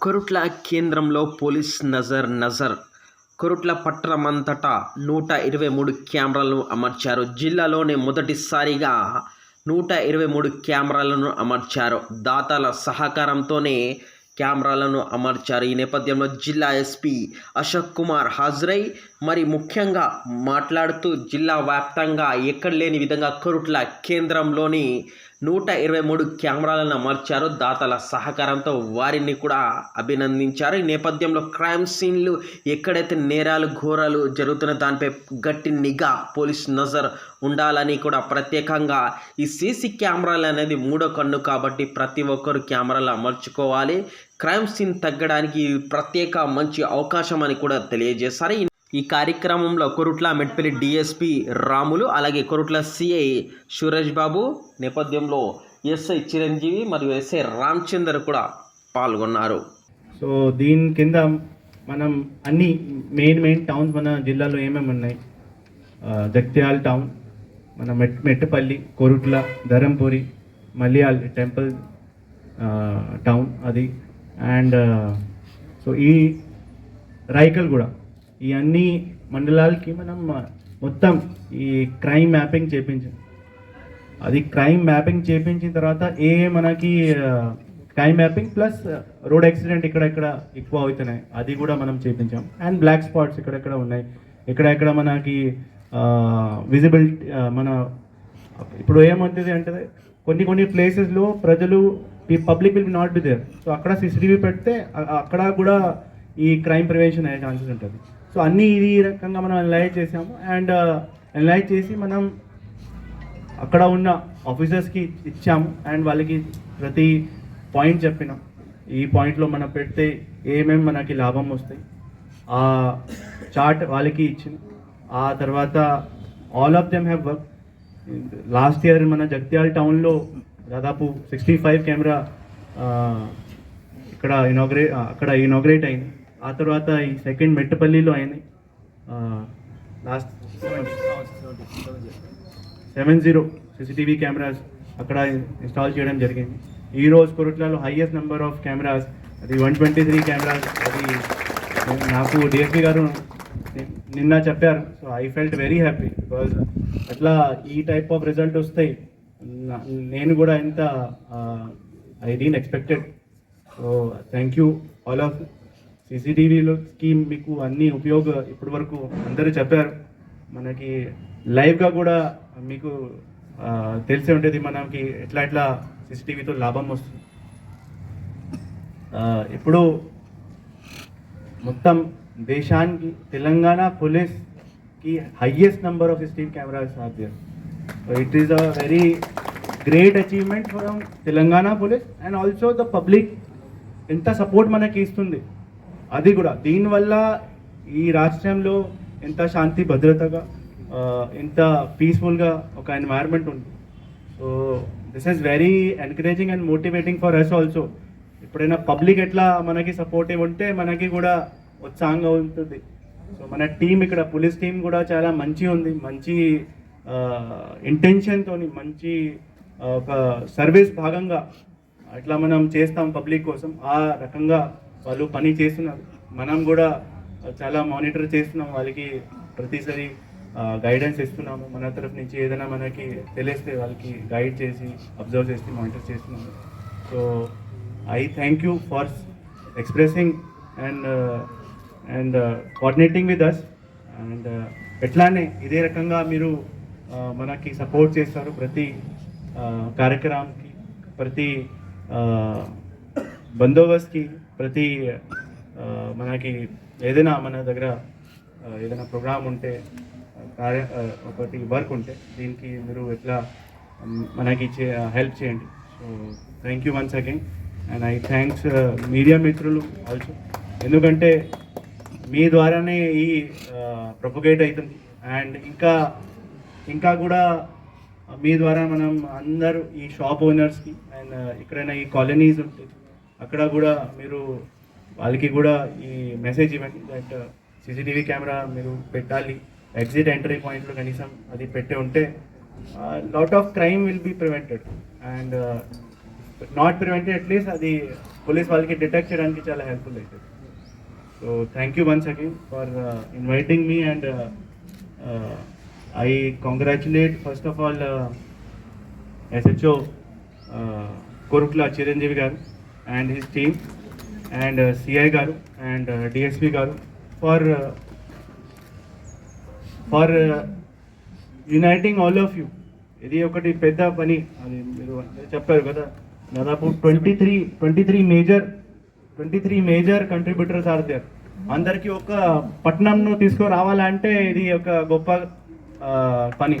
కొరుట్ల కేంద్రంలో పోలీస్ నజర్ నజర్. కొరుట్ల పట్టణమంతటా నూట ఇరవై మూడు కెమెరాలను అమర్చారు. జిల్లాలోనే మొదటిసారిగా నూట ఇరవై మూడు కెమెరాలను అమర్చారు. దాతల సహకారంతోనే కెమెరాలను అమర్చారు. ఈ నేపథ్యంలో జిల్లా ఎస్పీ అశోక్ కుమార్ హాజరై మరి ముఖ్యంగా మాట్లాడుతూ జిల్లా వ్యాప్తంగా ఎక్కడ లేని విధంగా కరుట్ల కేంద్రంలోని నూట ఇరవై మూడు కెమెరాలను అమర్చారు. దాతల సహకారంతో వారిని కూడా అభినందించారు. ఈ నేపథ్యంలో క్రైమ్ సీన్లు ఎక్కడైతే నేరాలు ఘోరాలు జరుగుతున్న దానిపై గట్టి నిఘా పోలీస్ నజర్ ఉండాలని కూడా ప్రత్యేకంగా ఈ సీసీ కెమెరాలు అనేది మూడో కన్ను కాబట్టి ప్రతి ఒక్కరు కెమెరాలు అమర్చుకోవాలి. క్రైమ్ సీన్ తగ్గడానికి ప్రత్యేక మంచి అవకాశం అని కూడా తెలియజేశారు. ఈ- కార్యక్రమంలో కొరుట్ల మెట్పల్లి డిఎస్పి రాములు అలాగే కొరుట్ల సిఐ సురేష్ బాబు నేపథ్యంలో ఎస్ఐ చిరంజీవి మరియు ఎస్ఐ రామచందర్ కూడా పాల్గొన్నారు. సో దీని కింద మనం అన్ని మెయిన్ మెయిన్ టౌన్స్ మన జిల్లాలో ఏమేమి ఉన్నాయి? జగ్త్యాల్ టౌన్ మన మెట్ మెట్టుపల్లి కొరుట్ల ధరంపూరి మలియాల్ టెంపుల్ టౌన్ అది. అండ్ సో ఈ రైకల్ కూడా ఈ అన్ని మండలాలకి మనం మొత్తం ఈ క్రైమ్ మ్యాపింగ్ చేపించాం. అది క్రైమ్ మ్యాపింగ్ చేపించిన తర్వాత ఏ మనకి crime mapping plus road accident ఇక్కడ ఇక్కడ ఎక్కువ అవుతున్నాయి అది కూడా మనం చేపించాం. అండ్ బ్లాక్ స్పాట్స్ ఇక్కడెక్కడ ఉన్నాయి. ఎక్కడెక్కడ మనకి విజిబిలిటీ మన ఇప్పుడు ఏమవుతుంది అంటే కొన్ని కొన్ని ప్లేసెస్లో ప్రజలు ఈ public will not be there so అక్కడ సీసీటీవీ పెడితే అక్కడ కూడా ఈ క్రైమ్ ప్రివెన్షన్ అయ్యే ఛాన్సెస్ ఉంటుంది. సో అన్నీ ఇది ఈ రకంగా మనం అనలైజ్ చేసాము. అండ్ అనలైజ్ uh, చేసి మనం అక్కడ ఉన్న ఆఫీసర్స్కి ఇచ్చాము. అండ్ వాళ్ళకి ప్రతి పాయింట్ చెప్పినాం. ఈ పాయింట్లో మనం పెడితే ఏమేమి మనకి లాభం వస్తాయి. ఆ చార్ట్ వాళ్ళకి ఇచ్చిన. ఆ తర్వాత all of them have work last year మన జగ్త్యాల టౌన్లో దాదాపు సిక్స్టీ ఫైవ్ కెమెరా ఇక్కడ ఇనాగ్రే uh, అక్కడ ఇనాగ్రేట్ అయింది. ఆ తర్వాత ఈ సెకండ్ మెట్టపల్లిలో అయింది last seven zero CCTV cameras అక్కడ ఇన్స్టాల్ చేయడం జరిగింది. ఈ రోజు కొరట్లలో హైయెస్ట్ నెంబర్ ఆఫ్ కెమెరాస్ అది వన్ ట్వంటీ త్రీ కెమెరాస్ అది నాకు డిఎస్పీ గారు నిన్న చెప్పారు. So I felt very happy because అట్లా ఈ టైప్ ఆఫ్ రిజల్ట్ వస్తాయి. నేను కూడా ఎంత I didn't expected so thank you all of సీసీటీవీలోకి మీకు అన్ని ఉపయోగ ఇప్పటి వరకు అందరూ చెప్పారు. మనకి లైవ్గా కూడా మీకు తెలిసే ఉంటుంది మనకి ఎట్లా ఎట్లా సీసీటీవీతో లాభం వస్తుంది. ఇప్పుడు మొత్తం దేశానికి తెలంగాణ పోలీస్కి highest number of CCTV cameras are it is a very great achievement from Telangana police and also the public ఎంత సపోర్ట్ మనకి ఇస్తుంది. అది కూడా. దీనివల్ల ఈ రాష్ట్రంలో ఎంత శాంతి భద్రతగా ఎంత పీస్ఫుల్గా ఒక ఎన్వైర్న్మెంట్ ఉంది. So this is very encouraging and motivating for us also ఎప్పుడైనా పబ్లిక్ ఎట్లా మనకి సపోర్టివ్ ఉంటే మనకి కూడా ఉత్సాహంగా ఉంటుంది. సో మన టీం ఇక్కడ పోలీస్ టీం కూడా చాలా మంచి ఉంది. మంచి ఇంటెన్షన్తో మంచి ఒక సర్వీస్ భాగంగా అట్లా మనం చేస్తాం పబ్లిక్ కోసం. ఆ రకంగా వాళ్ళు పని చేస్తున్నారు. మనం కూడా చాలా మానిటర్ చేస్తున్నాం. వాళ్ళకి ప్రతిసారి గైడెన్స్ ఇస్తున్నాము. మన తరఫు నుంచి ఏదైనా మనకి తెలిస్తే వాళ్ళకి గైడ్ చేసి అబ్జర్వ్ చేసి మానిటర్ చేస్తున్నాము. So I thank you for expressing and and coordinating with us and ఎట్లానే ఇదే రకంగా మీరు మనకి సపోర్ట్ చేస్తారు ప్రతి కార్యక్రమంకి కార్యక్రమానికి ప్రతి బందోబస్తుకి. ప్రతి మనకి ఏదైనా మన దగ్గర ఏదైనా ప్రోగ్రామ్ ఉంటే కార్య ఒకటి వర్క్ ఉంటే దీనికి మీరు ఎట్లా మనకి మనకి హెల్ప్ చేయండి. So thank you once again and I thanks media మిత్రులు ఆల్సో ఎందుకంటే మీ ద్వారానే ఈ ప్రొపగేట్ అవుతుంది. అండ్ ఇంకా ఇంకా కూడా మీ ద్వారా మనం అందరూ ఈ షాప్ ఓనర్స్కి అండ్ ఎక్కడైనా ఈ కాలనీస్ ఉంటాయి అక్కడ కూడా మీరు వాళ్ళకి కూడా ఈ మెసేజ్ ఇవ్వండి దట్ సీసీటీవీ కెమెరా మీరు పెట్టాలి. ఎగ్జిట్ ఎంట్రీ పాయింట్లో కనీసం అది పెట్టి ఉంటే lot of crime will be prevented and not prevented at least అది పోలీస్ వాళ్ళకి డిటెక్ట్ చేయడానికి చాలా హెల్ప్ఫుల్ అవుతుంది so thank you once again for inviting me and I congratulate first of all SHO Korukula Chiranjeevi garu. And his team and CI garu and DSP uh, garu for for uniting all of you ఇది ఒకటి పెద్ద పని అది మీరు చెప్పారు కదా. దాదాపు twenty three twenty three major twenty three major contributors are there అందరికీ ఒక పట్టణంను తీసుకురావాలంటే ఇది ఒక గొప్ప పని.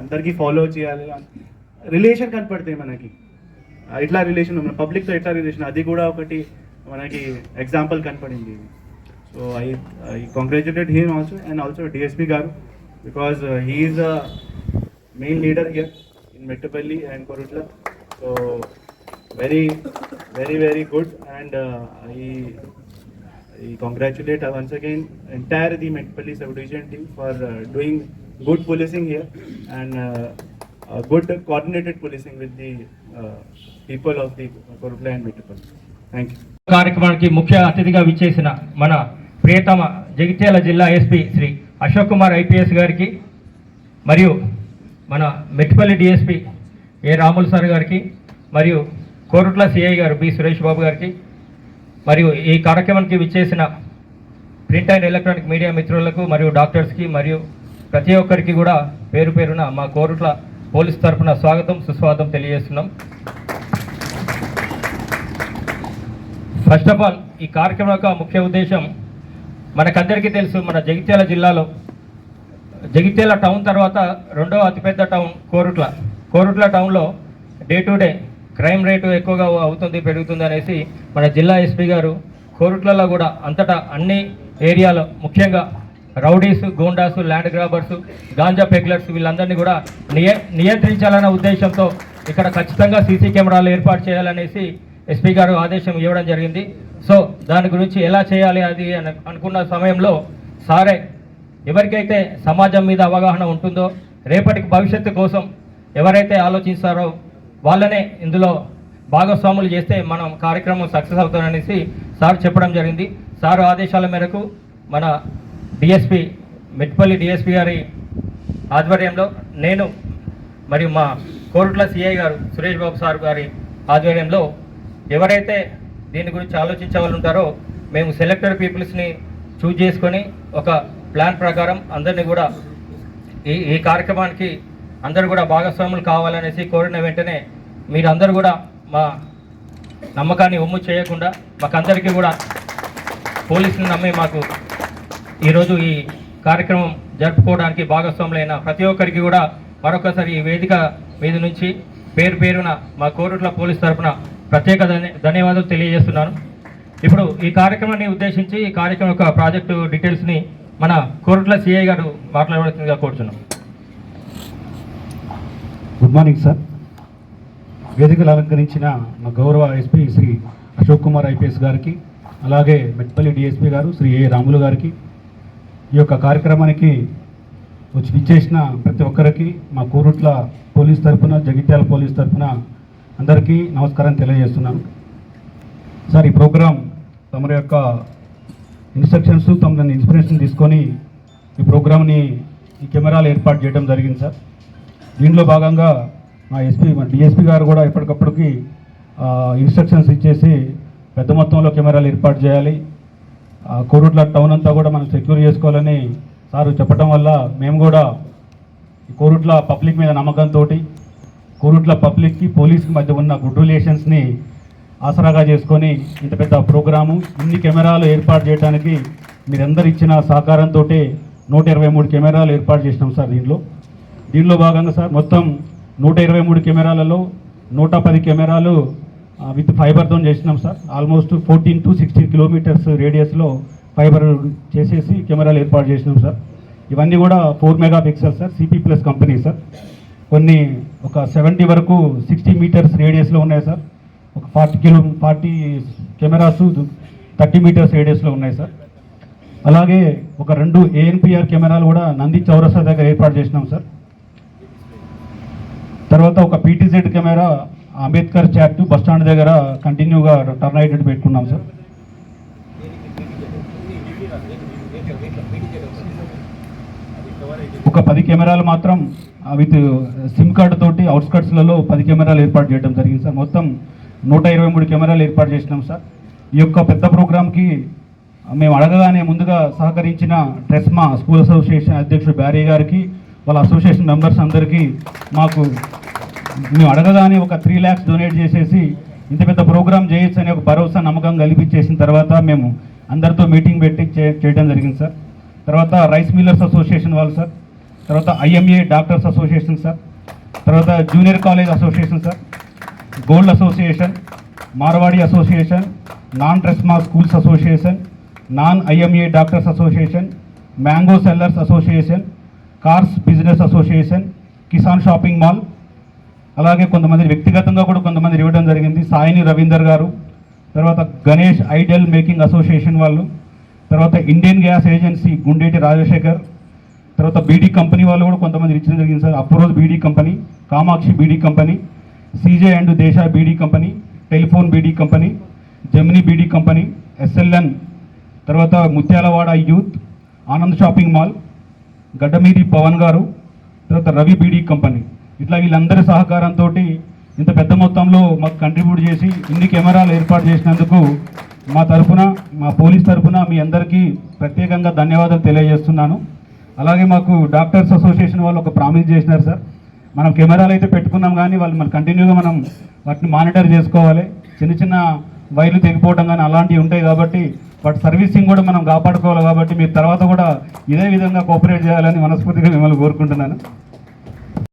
అందరికీ ఫాలో చేయాలి. రిలేషన్ కనపడతాయి మనకి. ఇట్లా రిలేషన్ మన పబ్లిక్తో ఎట్లా రిలేషన్ అది కూడా ఒకటి మనకి ఎగ్జాంపుల్ కనపడింది. So I I congratulate him also and also DSP garu because he is a main leader here in Metpally and Korutla so very very very good and I I congratulate once again entire the the sub division team for doing good good here and good coordinated uh, with coordinated policing with the uh, people of the you and Thank you. కార్యక్రమానికి ముఖ్య అతిథిగా విచ్చేసిన మన ప్రియతమ జగిత్యాల జిల్లా SP Shri Ashok Kumar IPS గారికి మరియు మన Metpally DSP A Ramulu sir గారికి మరియు కోరుట్ల సిఐ గారు బి సురేష్ బాబు గారికి మరియు ఈ కార్యక్రమానికి విచ్చేసిన ప్రింట్ అండ్ ఎలక్ట్రానిక్ మీడియా మిత్రులకు మరియు డాక్టర్స్కి మరియు ప్రతి ఒక్కరికి కూడా పేరు పేరున మా కోరుట్ల పోలీస్ తరఫున స్వాగతం సుస్వాగతం తెలియజేస్తున్నాం. ఫస్ట్ ఆఫ్ ఆల్ ఈ కార్యక్రమం యొక్క ముఖ్య ఉద్దేశం మనకందరికీ తెలుసు మన జగిత్యాల జిల్లాలో జగిత్యాల టౌన్ తర్వాత రెండవ అతిపెద్ద టౌన్ కోరుట్ల. కోరుట్ల టౌన్లో day to day crime rate ఎక్కువగా అవుతుంది పెరుగుతుంది అనేసి మన జిల్లా ఎస్పీ గారు కోరుట్లలో కూడా అంతటా అన్ని ఏరియాలో ముఖ్యంగా rowdies goondas land grabbers ganja peddlers వీళ్ళందరినీ కూడా నియ నియంత్రించాలన్న ఉద్దేశంతో ఇక్కడ ఖచ్చితంగా సీసీ కెమెరాలు ఏర్పాటు చేయాలనేసి ఎస్పీ గారు ఆదేశం ఇవ్వడం జరిగింది. సో దాని గురించి ఎలా చేయాలి అది అని అనుకున్న సమయంలో సారే ఎవరికైతే సమాజం మీద అవగాహన ఉంటుందో రేపటికి భవిష్యత్తు కోసం ఎవరైతే ఆలోచిస్తారో వాళ్ళనే ఇందులో భాగస్వాములు చేస్తే మనం కార్యక్రమం సక్సెస్ అవుతామనేసి సార్ చెప్పడం జరిగింది. సార్ ఆదేశాల మేరకు మన డిఎస్పి మెట్పల్లి డిఎస్పి గారి ఆధ్వర్యంలో నేను మరియు మా కోరుట్ల సిఐ గారు సురేష్ బాబు సార్ గారి ఆధ్వర్యంలో ఎవరైతే దీని గురించి ఆలోచించే వాళ్ళు ఉంటారో మేము సెలెక్టెడ్ పీపుల్స్ని చూజ్ చేసుకొని ఒక ప్లాన్ ప్రకారం అందరినీ కూడా ఈ ఈ కార్యక్రమానికి అందరూ కూడా భాగస్వాములు కావాలనేసి కోరిన వెంటనే మీరందరూ కూడా మా నమ్మకాన్ని ఒమ్ము చేయకుండా మాకందరికీ కూడా పోలీసులు నమ్మి మాకు ఈరోజు ఈ కార్యక్రమం జరుపుకోవడానికి భాగస్వాములైన ప్రతి ఒక్కరికి కూడా మరొకసారి ఈ వేదిక మీద నుంచి పేరు పేరున మా కోరుట్ల పోలీస్ తరఫున ప్రత్యేక ధన్యవాదాలు తెలియజేస్తున్నాను. ఇప్పుడు ఈ కార్యక్రమాన్ని ఉద్దేశించి ఈ కార్యక్రమం యొక్క ప్రాజెక్టు డీటెయిల్స్ని మన కోరుట్ల సిఐ గారు మాట్లాడవలసిందిగా కోరుతున్నాం గుడ్ మార్నింగ్ సార్ వేదికలు అలంకరించిన మా గౌరవ ఎస్పీ శ్రీ అశోక్ కుమార్ ఐపీఎస్ గారికి అలాగే మెట్పల్లి డిఎస్పీ గారు శ్రీ ఏ రాములు గారికి ఈ యొక్క కార్యక్రమానికి వచ్చి విచ్చేసిన ప్రతి ఒక్కరికి మా కూరుట్ల పోలీస్ తరఫున జగిత్యాల పోలీస్ తరఫున అందరికీ నమస్కారం తెలియజేస్తున్నాను. సార్ ఈ ప్రోగ్రాం తమరి యొక్క ఇన్స్ట్రక్షన్స్ తమ ఇన్స్పిరేషన్ తీసుకొని ఈ ప్రోగ్రామ్ని ఈ కెమెరాలు ఏర్పాటు చేయడం జరిగింది సార్. దీనిలో భాగంగా మా ఎస్పీ మా డిఎస్పీ గారు కూడా ఎప్పటికప్పటికి ఇన్స్ట్రక్షన్స్ ఇచ్చేసి పెద్ద మొత్తంలో కెమెరాలు ఏర్పాటు చేయాలి. కోరుట్ల టౌన్ అంతా కూడా మనం సెక్యూర్ చేసుకోవాలని సారు చెప్పడం వల్ల మేము కూడా కోరుట్ల పబ్లిక్ మీద నమ్మకంతో కోరుట్ల పబ్లిక్కి పోలీస్కి మధ్య ఉన్న గుడ్ రిలేషన్స్ని ఆసరాగా చేసుకొని ఇంత పెద్ద ప్రోగ్రాము ఇన్ని కెమెరాలు ఏర్పాటు చేయడానికి మీరందరు ఇచ్చిన సహకారంతో నూట ఇరవై మూడు కెమెరాలు ఏర్పాటు చేసినాం సార్ దీనిలో దీనిలో భాగంగా సార్ మొత్తం నూట ఇరవై మూడు కెమెరాలలో నూట పది కెమెరాలు విత్ ఫైబర్తో చేసినాం sir. Almost fourteen to sixteen kilometres రేడియస్లో fibre చేసేసి కెమెరాలు ఏర్పాటు చేసినాం సార్. ఇవన్నీ కూడా four mega pixel sir CP plus company sir. కొన్ని ఒక సెవెంటీ వరకు సిక్స్టీ మీటర్స్ రేడియస్లో ఉన్నాయి సార్. ఒక forty kilo forty cameras thirty metres రేడియస్లో ఉన్నాయి సార్. అలాగే ఒక రెండు ఏఎన్పిఆర్ కెమెరాలు కూడా నంది చౌరస్తా దగ్గర ఏర్పాటు చేసినాం సార్. తర్వాత ఒక పీటీజెడ్ కెమెరా అంబేద్కర్ చాట్ బస్టాండ్ దగ్గర కంటిన్యూగా టర్న్ అయ్యేటట్టు పెట్టుకున్నాం సార్. ఒక పది కెమెరాలు మాత్రం విత్ సిమ్ కార్డు తోటి అవుట్స్కట్స్లలో పది కెమెరాలు ఏర్పాటు చేయడం జరిగింది సార్. మొత్తం నూట ఇరవై మూడు కెమెరాలు ఏర్పాటు చేసినాం సార్. ఈ యొక్క పెద్ద ప్రోగ్రామ్కి మేము అడగగానే ముందుగా సహకరించిన ట్రెస్మా స్కూల్ అసోసియేషన్ అధ్యక్షుడు బ్యారీ గారికి వాళ్ళ అసోసియేషన్ మెంబర్స్ అందరికీ మాకు మేము అడగగానే ఒక త్రీ ల్యాక్స్ డొనేట్ చేసేసి ఇంత పెద్ద ప్రోగ్రామ్ చేయొచ్చు అనే ఒక భరోసా నమ్మకం కల్పించేసిన తర్వాత మేము అందరితో మీటింగ్ పెట్టి చేయడం జరిగింది సార్. తర్వాత రైస్ మిల్లర్స్ అసోసియేషన్ వాళ్ళు సార్. తర్వాత ఐఎంఏ డాక్టర్స్ అసోసియేషన్ సార్. తర్వాత junior college association sir. Gold association Marwadi association non ట్రెస్మా schools association non IMA doctors association mango sellers association cars business association Kisan shopping mall అలాగే కొంతమంది వ్యక్తిగతంగా కూడా కొంతమంది ఇవ్వడం జరిగింది. సాయిని రవీందర్ గారు తర్వాత గణేష్ ఐడియల్ మేకింగ్ అసోసియేషన్ వాళ్ళు తర్వాత Indian gas agency Gundeti Rajasekhar తర్వాత బీడీ కంపెనీ వాళ్ళు కూడా కొంతమంది ఇచ్చడం జరిగింది sir. Afroz beedi company Kamakshi beedi company CJ and Desha beedi company telephone beedi company Gemini beedi company SLN తర్వాత Muthyalawada youth Anand shopping mall Gaddamidi Pavan garu తర్వాత Ravi beedi company. ఇట్లా వీళ్ళందరి సహకారంతో ఇంత పెద్ద మొత్తంలో మాకు కంట్రిబ్యూట్ చేసి ఇన్ని కెమెరాలు ఏర్పాటు చేసినందుకు మా తరపున మా పోలీస్ తరపున మీ అందరికీ ప్రత్యేకంగా ధన్యవాదాలు తెలియజేస్తున్నాను. అలాగే మాకు డాక్టర్స్ అసోసియేషన్ వాళ్ళు ఒక ప్రామిస్ చేసినారు సార్. మనం కెమెరాలు అయితే పెట్టుకున్నాం కానీ వాళ్ళు మన కంటిన్యూగా మనం వాటిని మానిటర్ చేసుకోవాలి. చిన్న చిన్న వైర్లు తెగిపోవడం కానీ అలాంటివి ఉంటాయి కాబట్టి వాటి సర్వీసింగ్ కూడా మనం కాపాడుకోవాలి కాబట్టి మీరు తర్వాత కూడా ఇదే విధంగా కోఆపరేట్ చేయాలని మనస్ఫూర్తిగా మిమ్మల్ని కోరుకుంటున్నాను.